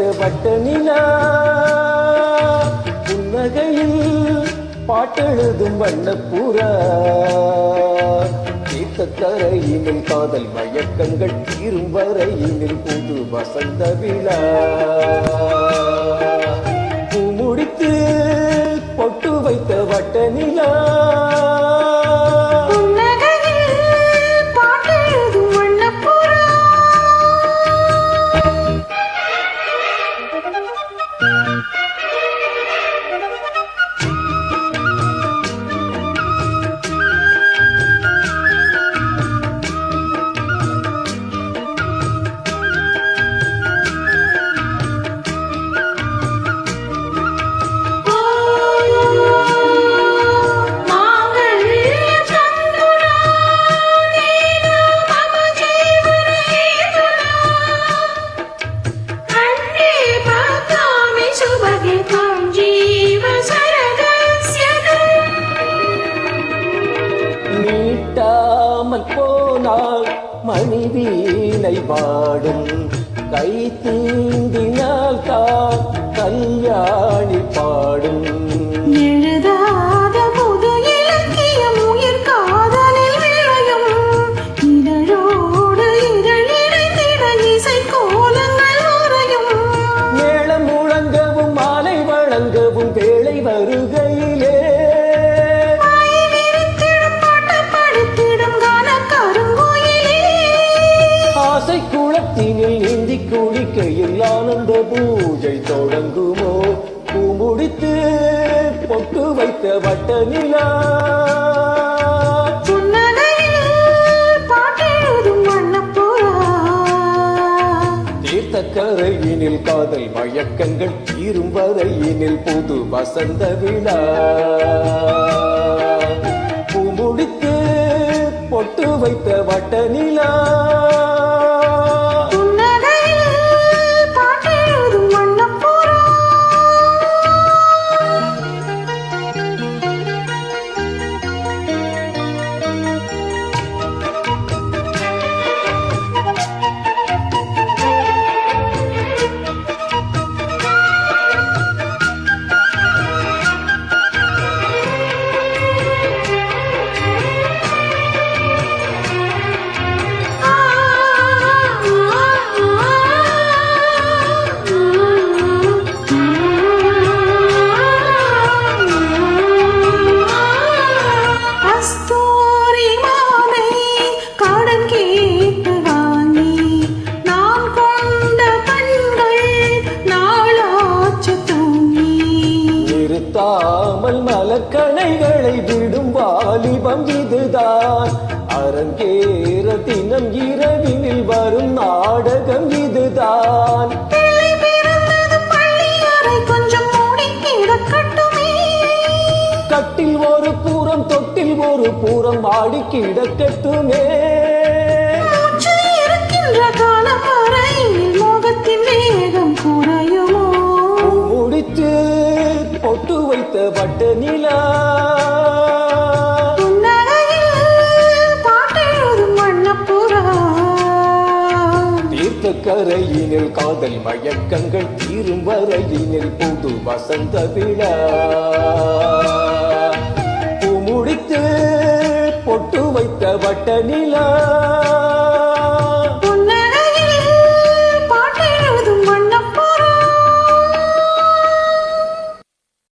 முடித்து பொட்டு நிலா. புன்னகையில் பாட்டெழுதும் வண்ணப்புறா. தீர்த்தக்கரையினில் காதல் மயக்கங்கள் தீரும் வரையினில் புது வசந்த விழா. பூ முடித்து பொட்டு வைத்த வட்ட நிலா. வீணை பாடும். கை தீண்டினால் தான் கல்யாணி பாடும். தொடங்குமோ பூ முடித்து பொட்டு வைத்த வட்ட நிலா. தீர்த்தக்கரையினில் காதல் மயக்கங்கள் தீரும் வரையினில் புது வசந்த விழா. பூ முடித்து பொட்டு வைத்த வட்ட நிலா நிறுத்தாமல் மலக்கணைகளை விடும் வாலிபம் இதுதான். அரங்கேற தினம் இரவினில் வரும் நாடகம் இதுதான். கட்டில் ஒரு பூரம் தொட்டில் ஒரு பூரம் ஆடி கிடக்கட்டுமே. வட்ட நிலா. தீர்த்தக்கரையினில் காதல் மயக்கங்கள் தீரும் வரையினில் புது வசந்த விழா. பூ முடித்து பொட்டு வைத்த வட்ட நிலா.